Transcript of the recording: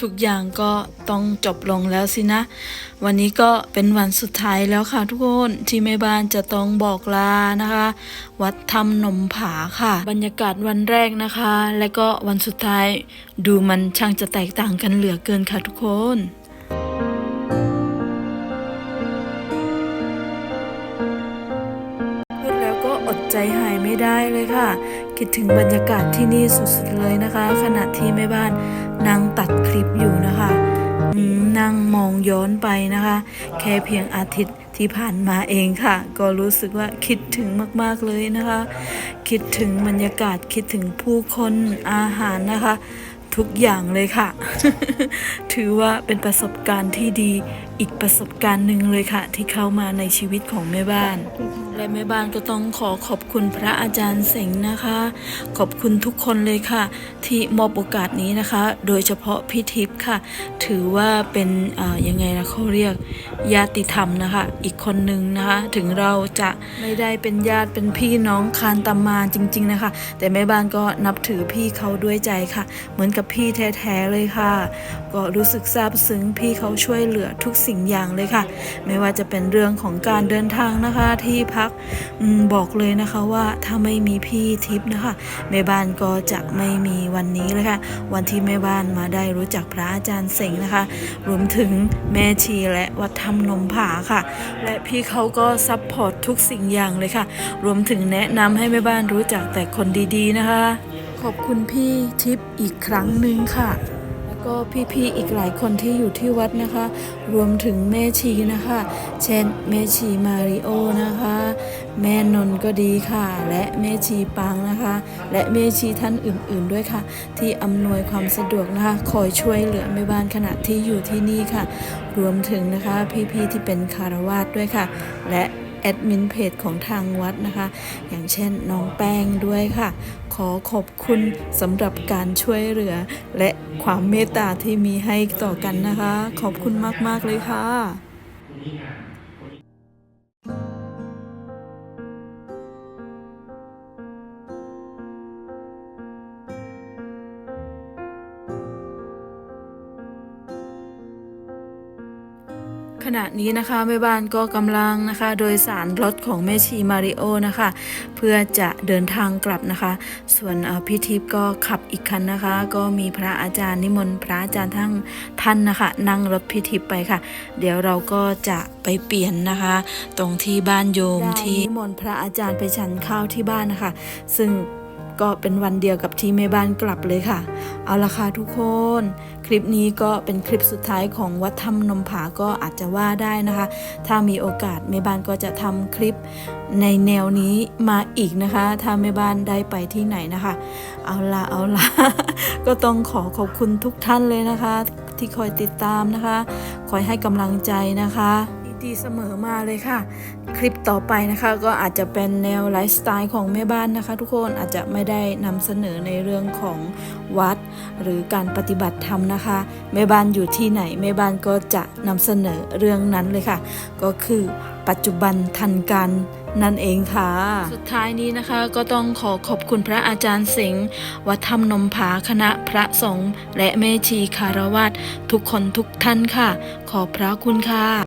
ทุกอย่างก็ต้องจบลงแล้วสินะ วันนี้ก็เป็นวันสุดท้ายแล้วค่ะทุกคนที่แม่บ้านจะต้องบอกลานะคะ วัดทำนมผาค่ะ บรรยากาศวันแรกนะคะ และก็วันสุดท้ายดูมันช่างจะแตกต่างกันเหลือเกินค่ะทุกคน อดใจหายไม่ได้เลยค่ะ คิดถึงบรรยากาศที่นี่สุดๆเลยนะคะ ขณะที่แม่บ้านนั่งตัดคลิปอยู่นะคะนั่งมองย้อนไปนะคะ แค่เพียงอาทิตย์ที่ผ่านมาเองค่ะ ก็รู้สึกว่าคิดถึงมากๆเลยนะคะ คิดถึงบรรยากาศคิดถึงผู้คนอาหารนะคะ ทุกอย่างเลยค่ะ ถือว่าเป็นประสบการณ์ที่ดี อีกประสบการณ์หนึ่งเลยค่ะ ที่เข้ามาในชีวิตของแม่บ้าน และแม่บ้านก็ต้องขอขอบคุณพระอาจารย์เสงนะคะ ขอบคุณทุกคนเลยค่ะ ที่มอบโอกาสนี้นะคะ โดยเฉพาะพี่ทิพย์ค่ะ ถือว่าเป็นอ่อยังไงนะเขาเรียกญาติธรรมนะคะ อีกคนหนึ่งนะคะ ถึงเราจะไม่ได้เป็นญาติเป็นพี่น้องคานตามมาจริง ๆนะคะ แต่แม่บ้านก็นับถือพี่เขาด้วยใจค่ะ เหมือนกับพี่แท้ๆเลยค่ะ ก็รู้สึกซาบซึ้งพี่เขาช่วยเหลือทุกสิ่งอย่างเลยค่ะ ไม่ว่าจะเป็นเรื่องของการเดินทางนะคะที่พักอบอกเลยนะคะว่าถ้าไม่มีพี่ทิพย์นะคะแม่บ้านก็จะไม่มีวันนี้เลยค่ะวันที่แม่บ้านมาได้รู้จักพระอาจารย์เสงนะคะ รวมถึงแม่ชีและวัดธรรมนมผาค่ะ และพี่เขาก็ซัพพอร์ตทุกสิ่งอย่างเลยค่ะ รวมถึงแนะนำให้แม่บ้านรู้จักแต่คนดีๆนะคะ ขอบคุณพี่ทิพย์อีกครั้งหนึ่งค่ะ ก็พี่ๆอีกหลายคนที่อยู่ที่วัดนะคะ รวมถึงแม่ชีนะคะ เช่นแม่ชีมาริโอนะคะ แม่นนก็ดีค่ะ และแม่ชีปังนะคะ และแม่ชีท่านอื่นๆด้วยค่ะ ที่อำนวยความสะดวกนะคะ คอยช่วยเหลือแม่บ้านขณะที่อยู่ที่นี่ค่ะ รวมถึงนะคะพี่ๆที่เป็นคารวาสด้วยค่ะ และ แอดมินเพจของทางวัดนะคะ อย่างเช่นน้องแป้งด้วยค่ะ ขอขอบคุณสำหรับการช่วยเหลือ และความเมตตาที่มีให้ต่อกันนะคะ ขอบคุณมาก ๆ เลยค่ะ ขณะนี้นะคะแม่บ้านก็กำลังนะคะ โดยสารรถของแม่ชีมาริโอนะคะ เพื่อจะเดินทางกลับนะคะ ส่วนพี่ทิพย์ก็ขับอีกคันนะคะ ก็มีพระอาจารย์นิมนต์พระอาจารย์ทั้งท่านนะคะ นั่งรถพี่ทิพย์ไปค่ะ เดี๋ยวเราก็จะไปเปลี่ยนนะคะ ตรงที่บ้านโยมที่นิมนต์พระอาจารย์ไปฉันข้าวที่บ้านนะคะ ซึ่ง ก็เป็นวันเดียวกับที่แม่บ้านกลับเลยค่ะ เอาละค่ะทุกคน คลิปนี้ก็เป็นคลิปสุดท้ายของวัดถ้ำนมผาก็อาจจะว่าได้นะคะ ถ้ามีโอกาสแม่บ้านก็จะทำคลิปในแนวนี้มาอีกนะคะ ถ้าแม่บ้านได้ไปที่ไหนนะคะ เอาละเอาละก็ต้องขอขอบคุณทุกท่านเลยนะคะ ที่คอยติดตามนะคะ คอยให้กำลังใจนะคะ ดีเสมอมาเลยค่ะ คลิปต่อไปนะคะก็อาจจะเป็นแนวไลฟ์สไตล์ของแม่บ้านนะคะ ทุกคนอาจจะไม่ได้นำเสนอในเรื่องของวัด หรือการปฏิบัติธรรมนะคะ แม่บ้านอยู่ที่ไหนแม่บ้านก็จะนำเสนอเรื่องนั้นเลยค่ะ ก็คือปัจจุบันทันกันนั่นเองค่ะ สุดท้ายนี้นะคะก็ต้องขอขอบคุณพระอาจารย์สิงห์วัดธรรมนมผาคณะพระสงฆ์และแม่ชีคารวาสทุกคนทุกท่านค่ะ ขอบพระคุณค่ะ